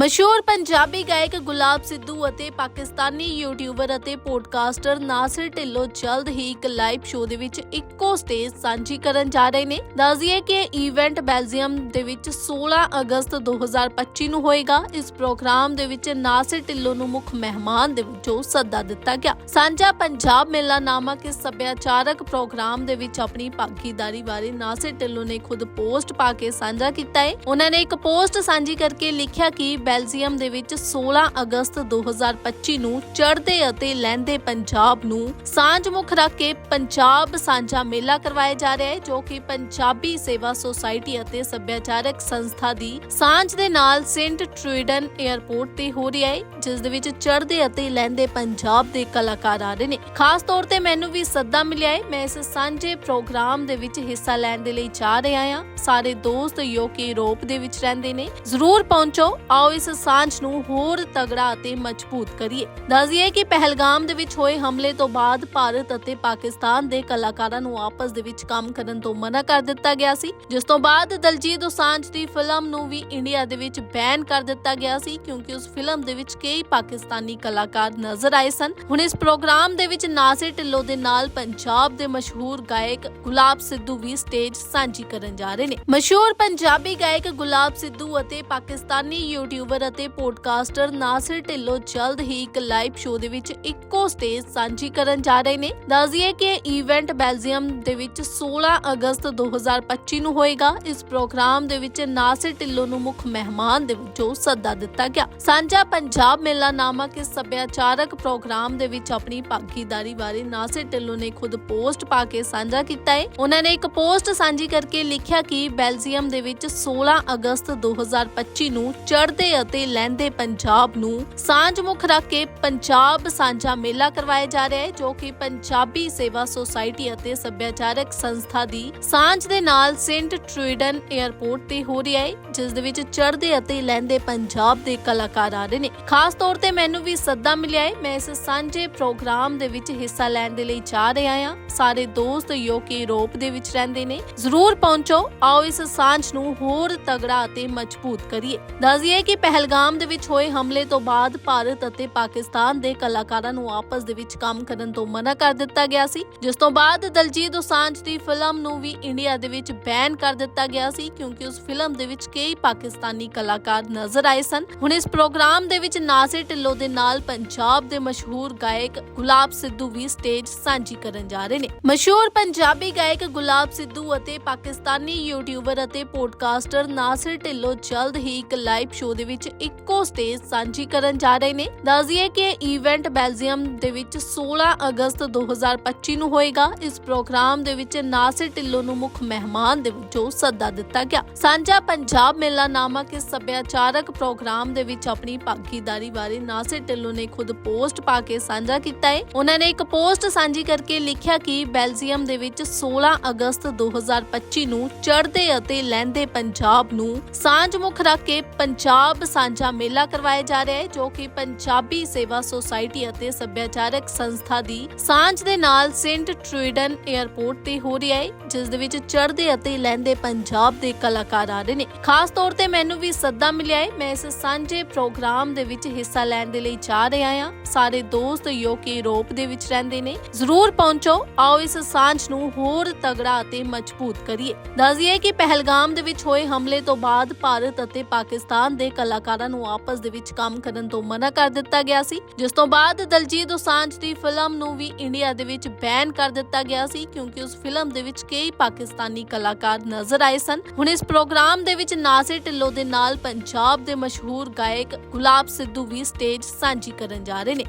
ਮਸ਼ਹੂਰ ਪੰਜਾਬੀ ਗਾਇਕ ਗੁਲਾਬ ਸਿੱਧੂ ਅਤੇ ਪਾਕਿਸਤਾਨੀ ਯੂਟਿਊਬਰ ਅਤੇ ਪੋਡਕਾਸਟਰ ਨਾਸਿਰ ਢਿੱਲੋਂ ਜਲਦ ਹੀ ਇੱਕ ਲਾਈਵ ਸ਼ੋਅ ਦੇ ਵਿੱਚ ਇੱਕੋ ਸਟੇਜ ਸਾਂਝੀ ਕਰਨ ਜਾ ਰਹੇ ਨੇ। ਦੱਸਦੀਏ ਕਿ ਇਹ ਇਵੈਂਟ ਬੈਲਜੀਅਮ ਦੇ ਵਿੱਚ 16 ਅਗਸਤ 2025 ਨੂੰ ਹੋਏਗਾ। ਇਸ ਪ੍ਰੋਗਰਾਮ ਦੇ ਵਿੱਚ ਨਾਸਿਰ ਢਿੱਲੋਂ ਨੂੰ ਮੁੱਖ ਮਹਿਮਾਨ ਦੇ ਵਜੋਂ ਸੱਦਾ ਦਿੱਤਾ ਗਿਆ। ਸਾਂਝਾ ਪੰਜਾਬ ਮੇਲਾ ਨਾਮਕ ਇਸ ਸੱਭਿਆਚਾਰਕ ਪ੍ਰੋਗਰਾਮ ਦੇ ਵਿੱਚ ਆਪਣੀ ਭਾਗੀਦਾਰੀ ਬਾਰੇ ਨਾਸਿਰ ਢਿੱਲੋਂ ਨੇ ਖੁਦ ਪੋਸਟ ਪਾ ਕੇ ਸਾਂਝਾ ਕੀਤਾ ਹੈ। ਉਹਨਾਂ ਨੇ ਇੱਕ ਪੋਸਟ ਸਾਂਝੀ ਕਰਕੇ ਲਿਖਿਆ ਕਿ ਬੈਲਜੀਅਮ ਦੇ ਵਿੱਚ 16 ਅਗਸਤ 2025 ਨੂੰ ਚੜ੍ਹਦੇ ਅਤੇ ਲਹਿੰਦੇ ਪੰਜਾਬ ਨੂੰ ਸਾਂਝ ਮੁੱਖ ਰੱਖ ਕੇ ਪੰਜਾਬ ਸਾਂਝਾ ਮੇਲਾ ਕਰਵਾਇਆ ਜਾ ਰਿਹਾ ਹੈ, ਜੋ ਕਿ ਪੰਜਾਬੀ ਸੇਵਾ ਸੁਸਾਇਟੀ ਅਤੇ ਸੱਭਿਆਚਾਰਕ ਸੰਸਥਾ ਦੀ ਸਾਂਝ ਦੇ ਨਾਲ ਸੇਂਟ ਟ੍ਰੂਡਨ 에ਅਰਪੋਰਟ ਤੇ ਹੋ ਰਿਹਾ ਹੈ, ਜਿਸ ਦੇ ਵਿੱਚ ਚੜ੍ਹਦੇ ਅਤੇ ਲਹਿੰਦੇ ਪੰਜਾਬ ਦੇ ਕਲਾਕਾਰ ਆ ਰਹੇ ਨੇ। ਖਾਸ ਤੌਰ ਤੇ ਮੈਨੂੰ ਵੀ ਸੱਦਾ ਮਿਲਿਆ ਹੈ, ਮੈਂ ਇਸ ਸਾਂਝੇ ਪ੍ਰੋਗਰਾਮ ਦੇ ਵਿੱਚ ਹਿੱਸਾ ਲੈਣ ਦੇ ਲਈ ਜਾ ਰਿਹਾ ਹਾਂ। ਸਾਰੇ ਦੋਸਤ ਜੋ ਕਿ ਯੂਰਪ ਦੇ ਵਿੱਚ ਰਹਿੰਦੇ ਨੇ। ਜ਼ਰੂਰ ਪਹੁੰਚੋ, ਆਓ ਇਸ ਸਾਂਝ ਨੂੰ ਹੋਰ ਤਗੜਾ ਅਤੇ ਮਜ਼ਬੂਤ ਕਰੀਏ। ਦੱਸਦੀਏ ਕਿ ਪਹਿਲਗਾਮ ਦੇ ਵਿੱਚ ਹੋਏ ਹਮਲੇ ਤੋਂ ਬਾਅਦ ਭਾਰਤ ਅਤੇ ਪਾਕਿਸਤਾਨ ਦੇ ਕਲਾਕਾਰਾਂ ਨੂੰ ਆਪਸ ਦੇ ਵਿੱਚ ਕੰਮ ਕਰਨ ਤੋਂ ਮਨਾ ਕਰ ਦਿੱਤਾ ਗਿਆ ਸੀ। ਜਿਸ ਤੋਂ ਬਾਅਦ ਦਲਜੀਤ ਦੋਸਾਂਝ ਦੀ ਫਿਲਮ ਨੂੰ ਵੀ ਇੰਡੀਆ ਦੇ ਵਿੱਚ ਬੈਨ ਕਰ ਦਿੱਤਾ ਗਿਆ ਸੀ, ਕਿਉਂਕਿ ਉਸ ਫਿਲਮ ਦੇ ਵਿੱਚ ਕਈ ਪਾਕਿਸਤਾਨੀ ਕਲਾਕਾਰ ਨਜ਼ਰ ਆਏ ਸਨ। ਹੁਣ ਇਸ ਪ੍ਰੋਗਰਾਮ ਦੇ ਵਿੱਚ ਨਾਸਿਰ ਢਿੱਲੋਂ ਦੇ ਨਾਲ ਪੰਜਾਬ ਦੇ ਮਸ਼ਹੂਰ ਗਾਇਕ ਗੁਲਾਬ ਸਿੱਧੂ ਵੀ ਸਟੇਜ ਸਾਂਝੀ ਕਰਨ ਜਾ ਰਹੇ ਨੇ। ਮਸ਼ਹੂਰ ਪੰਜਾਬੀ ਗਾਇਕ ਗੁਲਾਬ ਸਿੱਧੂ ਅਤੇ ਪਾਕਿਸਤਾਨੀ ਯੂਟਿਊਬ ਯੂਟਿਊਬਰ ਅਤੇ ਪੋਡਕਾਸਟਰ ਨਾਸਿਰ ਢਿੱਲੋਂ ਜਲਦ ਹੀ ਇੱਕ ਲਾਈਵ ਸ਼ੋਅ ਦੇ ਵਿੱਚ ਇੱਕੋ ਸਟੇਜ ਸਾਂਝੀ ਕਰਨ ਜਾ ਰਹੇ ਨੇ। ਦੱਸਦੀਏ ਕਿ ਇਹ ਇਵੈਂਟ ਬੈਲਜੀਅਮ ਦੇ ਵਿੱਚ 16 ਅਗਸਤ 2025 ਨੂੰ ਹੋਏਗਾ। ਇਸ ਪ੍ਰੋਗਰਾਮ ਦੇ ਵਿੱਚ ਨਾਸਿਰ ਢਿੱਲੋਂ ਨੂੰ ਮੁੱਖ ਮਹਿਮਾਨ ਦੇ ਵਜੋਂ ਸੱਦਾ ਦਿੱਤਾ ਗਿਆ। ਸਾਂਝਾ ਪੰਜਾਬ ਮੇਲਾ ਨਾਮਕ ਇਸ ਸੱਭਿਆਚਾਰਕ ਪ੍ਰੋਗਰਾਮ ਦੇ ਵਿੱਚ ਆਪਣੀ ਭਾਗੀਦਾਰੀ ਬਾਰੇ ਨਾਸਿਰ ਢਿੱਲੋਂ ਨੇ ਖੁਦ ਪੋਸਟ ਪਾ ਕੇ ਸਾਂਝਾ ਕੀਤਾ ਹੈ ਉਹਨਾਂ ਨੇ ਇੱਕ ਪੋਸਟ ਸਾਂਝੀ ਕਰਕੇ ਲਿਖਿਆ ਕਿ ਬੈਲਜੀਅਮ ਦੇ ਵਿੱਚ 16 ਅਗਸਤ 2025 ਨੂੰ ਚੜ੍ਹਦੇ ਅਤੇ ਲਹਿੰਦੇ ਪੰਜਾਬ ਨੂੰ ਸਾਂਝ ਮੁੱਖ ਰੱਖ ਕੇ ਪੰਜਾਬ ਸਾਂਝਾ ਮੇਲਾ ਕਰਵਾਇਆ ਜਾ ਰਿਹਾ ਹੈ, ਜੋ ਕਿ ਪੰਜਾਬੀ ਸੇਵਾ ਸੁਸਾਇਟੀ ਅਤੇ ਸੱਭਿਆਚਾਰਕ ਸੰਸਥਾ ਦੀ ਸਾਂਝ ਦੇ ਨਾਲ ਸੇਂਟ ਟ੍ਰੂਡਨ 에ਅਰਪੋਰਟ ਤੇ ਹੋ ਰਿਹਾ ਹੈ, ਜਿਸ ਦੇ ਵਿੱਚ ਚੜ੍ਹਦੇ ਅਤੇ ਲਹਿੰਦੇ ਪੰਜਾਬ ਦੇ ਕਲਾਕਾਰ ਆ ਰਹੇ ਨੇ। ਖਾਸ ਤੌਰ ਤੇ ਮੈਨੂੰ ਵੀ ਸੱਦਾ ਮਿਲਿਆ ਹੈ, ਮੈਂ ਇਸ ਸਾਂਝੇ ਪ੍ਰੋਗਰਾਮ ਦੇ ਵਿੱਚ ਹਿੱਸਾ ਲੈਣ ਦੇ ਲਈ ਜਾ ਰਿਹਾ ਹਾਂ। ਸਾਰੇ ਦੋਸਤ ਜੋ ਕਿ ਯੂਰਪ ਦੇ ਵਿੱਚ ਰਹਿੰਦੇ ਨੇ। ਜ਼ਰੂਰ ਪਹੁੰਚੋ, ਆਓ ਇਸ ਸਾਂਝ ਨੂੰ ਹੋਰ ਤਗੜਾ ਅਤੇ ਮਜ਼ਬੂਤ ਕਰੀਏ। ਦੱਸਦੀਏ ਕਿ ਪਹਿਲਗਾਮ ਦੇ ਵਿੱਚ ਹੋਏ ਹਮਲੇ ਤੋਂ ਬਾਅਦ ਭਾਰਤ ਅਤੇ ਪਾਕਿਸਤਾਨ ਦੇ ਕਲਾਕਾਰਾਂ ਨੂੰ ਆਪਸ ਦੇ ਵਿੱਚ ਕੰਮ ਕਰਨ ਤੋਂ ਮਨਾ ਕਰ ਦਿੱਤਾ ਗਿਆ ਸੀ, ਜਿਸ ਤੋਂ ਬਾਅਦ ਦਲਜੀਤ ਦੋਸਾਂਝ ਦੀ ਫਿਲਮ ਨੂੰ ਵੀ ਇੰਡੀਆ ਦੇ ਵਿੱਚ ਬੈਨ ਕਰ ਦਿੱਤਾ ਗਿਆ ਸੀ, ਕਿਉਂਕਿ ਉਸ ਫਿਲਮ ਦੇ ਵਿੱਚ ਕਈ ਪਾਕਿਸਤਾਨੀ ਕਲਾਕਾਰ ਨਜ਼ਰ ਆਏ ਸਨ। ਹੁਣ ਇਸ ਪ੍ਰੋਗਰਾਮ ਦੇ ਵਿੱਚ ਨਾਸਿਰ ਢਿੱਲੋਂ ਦੇ ਨਾਲ ਪੰਜਾਬ ਦੇ ਮਸ਼ਹੂਰ ਗਾਇਕ ਗੁਲਾਬ ਸਿੱਧੂ ਵੀ ਸਟੇਜ ਸਾਂਝੀ ਕਰਨ ਜਾ ਰਹੇ ਨੇ। ਮਸ਼ਹੂਰ ਪੰਜਾਬੀ ਗਾਇਕ ਗੁਲਾਬ ਸਿੱਧੂ ਅਤੇ ਪਾਕਿਸਤਾਨੀ ਯੂਟਿਊਬਰ ਅਤੇ ਪੋਡਕਾਸਟਰ ਨਾਸਿਰ ਢਿੱਲੋਂ ਜਲਦ ਹੀ ਇੱਕ ਲਾਈਵ ਸ਼ੋਅ ਦੇ ਵਿੱਚ ਇੱਕੋ ਸਟੇਜ ਸਾਂਝੀ ਕਰਨ ਜਾ ਰਹੇ ਨੇ। ਦੱਸਦੀਏ ਕਿ ਇਵੈਂਟ ਬੈਲਜੀਅਮ ਦੇ ਵਿੱਚ 16 ਅਗਸਤ 2025 ਨੂੰ ਹੋਏਗਾ। ਇਸ ਪ੍ਰੋਗਰਾਮ ਦੇ ਵਿੱਚ ਨਾਸਿਰ ਢਿੱਲੋਂ ਨੂੰ ਮੁੱਖ ਮਹਿਮਾਨ ਦੇ ਵਜੋਂ ਸੱਦਾ ਦਿੱਤਾ ਗਿਆ। ਸਾਂਝਾ ਪੰਜਾਬ ਮੇਲਾ ਨਾਮਕ ਇਸ ਸੱਭਿਆਚਾਰਕ ਪ੍ਰੋਗਰਾਮ ਦੇ ਵਿੱਚ ਆਪਣੀ ਭਾਗੀਦਾਰੀ ਬਾਰੇ ਨਾਸਿਰ ਢਿੱਲੋਂ ਨੇ ਖੁਦ ਪੋਸਟ ਪਾ ਕੇ ਸਾਂਝਾ ਕੀਤਾ ਹੈ ਉਹਨਾਂ ਨੇ ਇੱਕ ਪੋਸਟ ਸਾਂਝੀ ਕਰਕੇ ਲਿਖਿਆ ਕਿ ਬੈਲਜੀਅਮ ਦੇ ਵਿੱਚ 16 ਅਗਸਤ 2025 ਨੂੰ ਚੜ੍ਹਦੇ ਅਤੇ ਲਹਿੰਦੇ ਪੰਜਾਬ ਨੂੰ ਸਾਂਝ ਮੁੱਖ ਰੱਖ ਕੇ ਪੰਜਾਬ ਸਾਂਝਾ ਮੇਲਾ ਕਰਵਾਇਆ ਜਾ ਰਿਹਾ ਹੈ, ਜੋ ਕਿ ਪੰਜਾਬੀ ਸੇਵਾ ਸੁਸਾਇਟੀ ਅਤੇ ਸੱਭਿਆਚਾਰਕ ਸੰਸਥਾ ਦੀ ਸਾਂਝ ਦੇ ਨਾਲ ਸੇਂਟ ਟ੍ਰੂਡਨ 에ਅਰਪੋਰਟ ਤੇ ਹੋ ਰਿਹਾ ਹੈ, ਜਿਸ ਦੇ ਵਿੱਚ ਚੜ੍ਹਦੇ ਅਤੇ ਲਹਿੰਦੇ ਪੰਜਾਬ ਦੇ ਕਲਾਕਾਰ ਆ ਰਹੇ ਨੇ। ਖਾਸ ਤੌਰ ਤੇ ਮੈਨੂੰ ਵੀ ਸੱਦਾ ਮਿਲਿਆ ਹੈ, ਮੈਂ ਇਸ ਸਾਂਝੇ ਪ੍ਰੋਗਰਾਮ ਦੇ ਵਿੱਚ ਹਿੱਸਾ ਲੈਣ ਦੇ ਲਈ ਜਾ ਰਿਹਾ ਹਾਂ। ਸਾਰੇ ਦੋਸਤ ਜੋ ਕਿ ਯੂਰਪ ਦੇ ਵਿੱਚ ਰਹਿੰਦੇ ਨੇ। ਜ਼ਰੂਰ ਪਹੁੰਚੋ, ਆਓ ਇਸ ਸਾਂਝ ਨੂੰ ਹੋਰ ਤਗੜਾ ਅਤੇ ਮਜ਼ਬੂਤ ਕਰੀਏ। ਦੱਸਦੀਏ ਕਿ ਪਹਿਲਗਾਮ ਦੇ ਵਿੱਚ ਹੋਏ ਹਮਲੇ ਤੋਂ ਬਾਅਦ ਭਾਰਤ ਅਤੇ ਪਾਕਿਸਤਾਨ ਦੇ ਕਲਾਕਾਰਾਂ ਨੂੰ ਆਪਸ ਦੇ ਵਿੱਚ ਕੰਮ ਕਰਨ ਤੋਂ ਮਨਾ ਕਰ ਦਿੱਤਾ ਗਿਆ ਸੀ, ਜਿਸ ਤੋਂ ਬਾਅਦ ਦਲਜੀਤ ਦੋਸਾਂਝ ਦੀ ਫਿਲਮ ਨੂੰ ਵੀ ਇੰਡੀਆ ਦੇ ਵਿੱਚ ਬੈਨ ਕਰ ਦਿੱਤਾ ਗਿਆ ਸੀ, ਕਿਉਂਕਿ ਉਸ ਫਿਲਮ ਦੇ ਵਿੱਚ ਕਈ ਪਾਕਿਸਤਾਨੀ ਕਲਾਕਾਰ ਨਜ਼ਰ ਆਏ ਸਨ। ਹੁਣ ਇਸ ਪ੍ਰੋਗਰਾਮ ਦੇ ਵਿੱਚ ਨਾਸਿਰ ਢਿੱਲੋਂ ਦੇ ਨਾਲ ਪੰਜਾਬ ਦੇ ਮਸ਼ਹੂਰ ਗਾਇਕ ਗੁਲਾਬ ਸਿੱਧੂ ਵੀ ਸਟੇਜ ਸਾਂਝੀ ਕਰਨ ਜਾ ਰਹੇ ਨੇ।